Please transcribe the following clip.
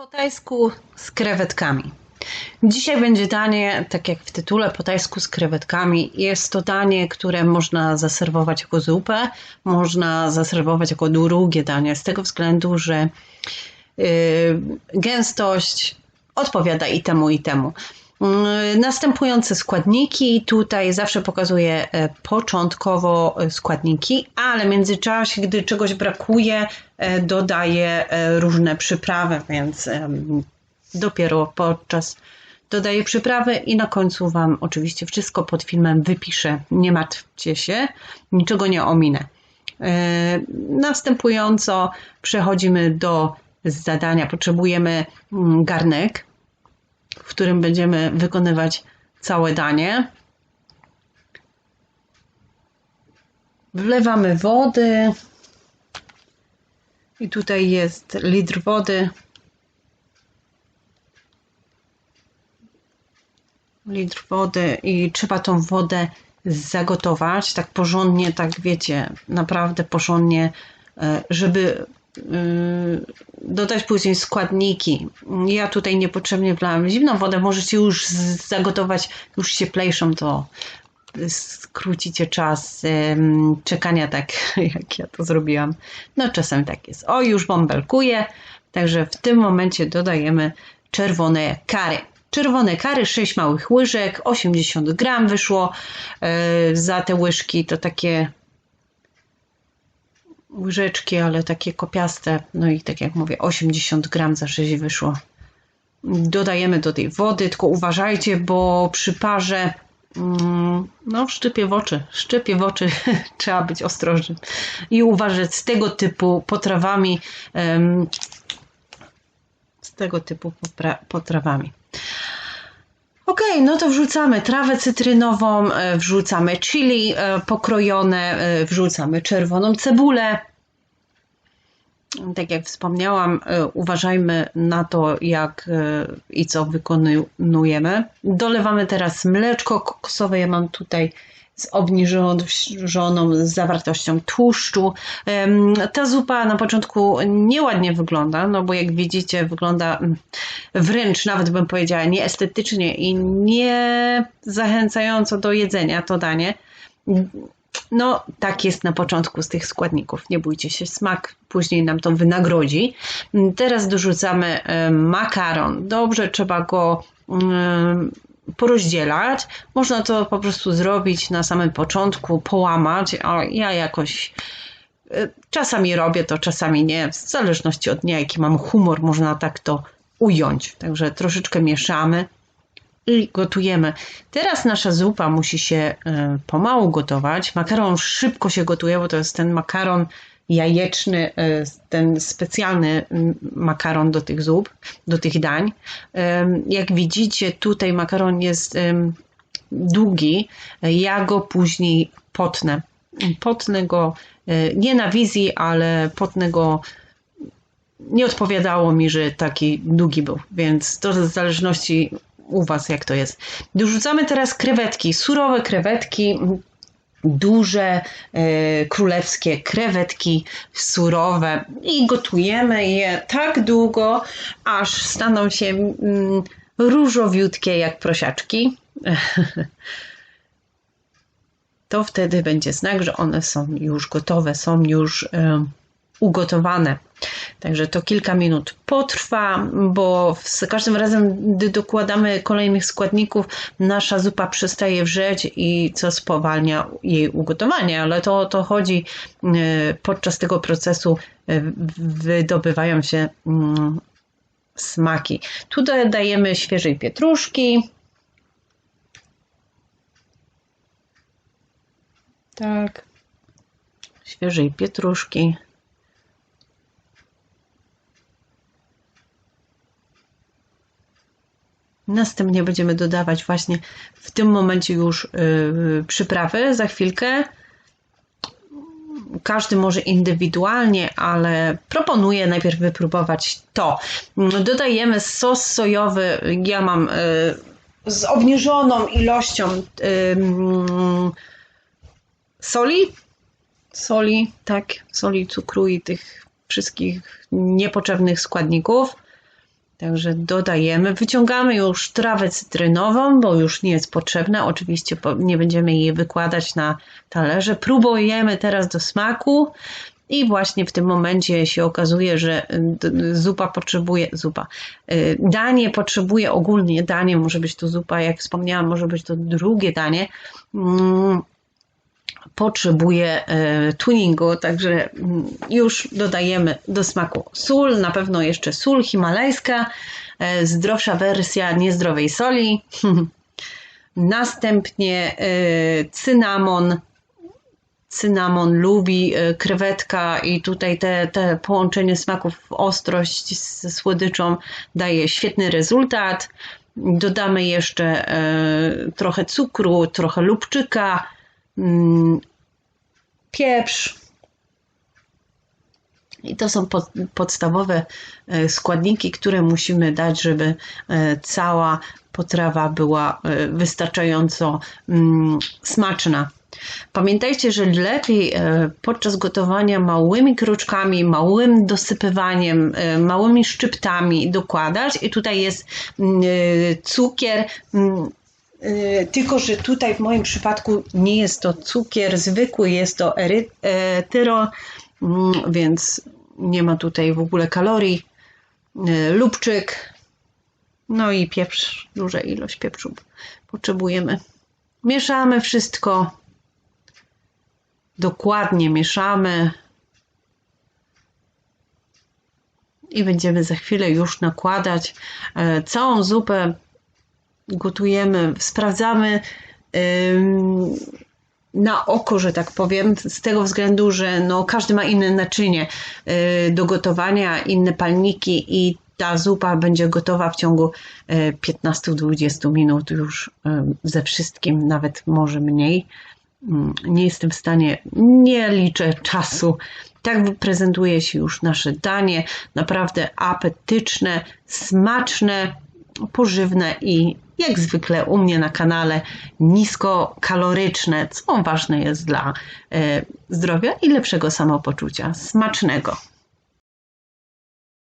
Po tajsku z krewetkami. Dzisiaj będzie danie, tak jak w tytule, po tajsku z krewetkami. Jest to danie, które można zaserwować jako zupę, można zaserwować jako drugie danie, z tego względu, że yy, gęstość odpowiada i temu, i temu. Yy, następujące składniki. Tutaj zawsze pokazuję e, początkowo składniki, ale w międzyczasie, gdy czegoś brakuje, e, dodaję e, różne przyprawy, więc dopiero podczas dodaję przyprawy i na końcu Wam oczywiście wszystko pod filmem wypiszę. Nie martwcie się, niczego nie ominę. Następująco przechodzimy do zadania. Potrzebujemy mm, garnek w którym będziemy wykonywać całe danie. Wlewamy wody. I tutaj jest litr wody. Litr wody i trzeba tą wodę zagotować tak porządnie, tak wiecie, naprawdę porządnie, e, żeby dodać później składniki. Ja tutaj niepotrzebnie wlałam zimną wodę, możecie już zagotować już cieplejszą, to skrócicie czas czekania tak, jak ja to zrobiłam. No czasem tak jest. O, już bąbelkuje, także w tym momencie dodajemy czerwone kary. Czerwone kary, 6 małych łyżek, 80 gram wyszło yy, za te łyżki, to takie łyżeczki, ale takie kopiaste. No i tak jak mówię, 80 gram za 6 wyszło. Dodajemy do tej wody, tylko uważajcie, bo przy parze mm, no szczypie w oczy, szczypie w oczy, trzeba być ostrożnym i uważać z tego typu potrawami, z tego typu potrawami. Ok, no to wrzucamy trawę cytrynową, e, wrzucamy chili e, pokrojone, e, wrzucamy czerwoną cebulę. Tak jak wspomniałam, uważajmy na to, jak i co wykonujemy. Dolewamy teraz mleczko kokosowe. Ja mam tutaj z obniżoną zawartością tłuszczu. Ta zupa na początku nieładnie wygląda, no bo jak widzicie wygląda mm, wręcz nawet bym powiedziała nieestetycznie i nie zachęcająco do jedzenia to danie. No, tak jest na początku z tych składników. Nie bójcie się, smak później nam to wynagrodzi. Teraz dorzucamy makaron. Dobrze, trzeba go porozdzielać. Można to po prostu zrobić na samym początku, połamać, ja jakoś e, czasami robię to, czasami nie. W zależności od dnia, jaki mam humor, można tak to ująć. Także troszeczkę mieszamy i gotujemy. Teraz nasza zupa musi się e, pomału gotować. Makaron szybko się gotuje, bo to jest ten makaron jajeczny, e, ten specjalny makaron do tych zup, do tych dań. Jak widzicie, tutaj makaron jest długi, ja go później potnę. Potnę go e, nie na wizji, ale potnę go nie odpowiadało mi, że taki długi był, więc to w zależności u Was jak to jest. Dorzucamy teraz krewetki, surowe krewetki, duże e, królewskie krewetki surowe i gotujemy je tak długo, aż staną się mm, różowiutkie jak prosiaczki. To wtedy będzie znak, że one są już gotowe, są już e, ugotowane. Także to kilka minut potrwa, bo z każdym razem, gdy dokładamy kolejnych składników, nasza zupa przestaje wrzeć i co spowalnia jej ugotowanie, ale to o to chodzi. E, podczas tego procesu e, wydobywają się mm, smaki. Tu dodajemy świeżej pietruszki. Tak. Świeżej pietruszki. Następnie będziemy dodawać właśnie w tym momencie już yy, przyprawy. Za chwilkę każdy może indywidualnie, ale proponuję najpierw wypróbować to. Dodajemy sos sojowy. Ja mam yy, z obniżoną ilością yy, soli. Soli, tak, soli, cukru i tych wszystkich niepotrzebnych składników. Także dodajemy, wyciągamy już trawę cytrynową, bo już nie jest potrzebna. Oczywiście nie będziemy jej wykładać na talerze. Próbujemy teraz do smaku. I właśnie w tym momencie się okazuje, że zupa potrzebuje, zupa, y, danie potrzebuje ogólnie, danie może być to zupa, jak wspomniałam, może być to drugie danie, mm, potrzebuje e, tuningu, także mm, już dodajemy do smaku sól, na pewno jeszcze sól himalajska, e, zdrowsza wersja niezdrowej soli. Następnie e, cynamon. Cynamon lubi krewetka i tutaj te, te połączenie smaków, ostrość ze słodyczą daje świetny rezultat. Dodamy jeszcze trochę cukru, trochę lubczyka, pieprz. I to są podstawowe e, składniki, które musimy dać, żeby e, cała potrawa była e, wystarczająco mm, smaczna. Pamiętajcie, że lepiej podczas gotowania małymi kruczkami, małym dosypywaniem, małymi szczyptami dokładać. I tutaj jest mm, cukier tylko, że tutaj w moim przypadku nie jest to cukier zwykły, jest to erytyro, mm, więc nie ma tutaj w ogóle kalorii. Y, lubczyk, no i pieprz, duża ilość pieprzu potrzebujemy. Mieszamy wszystko. Dokładnie mieszamy. I będziemy za chwilę już nakładać e, całą zupę gotujemy, sprawdzamy na oko, że tak powiem, z tego względu, że no, każdy ma inne naczynie y, do gotowania, inne palniki i ta zupa będzie gotowa w ciągu 15-20 y, minut już ze wszystkim, nawet może mniej. Mm, nie jestem w stanie, nie liczę czasu. Tak prezentuje się już nasze danie. Naprawdę apetyczne, smaczne, pożywne i jak zwykle u mnie na kanale niskokaloryczne, co ważne jest dla e, zdrowia i lepszego samopoczucia. Smacznego!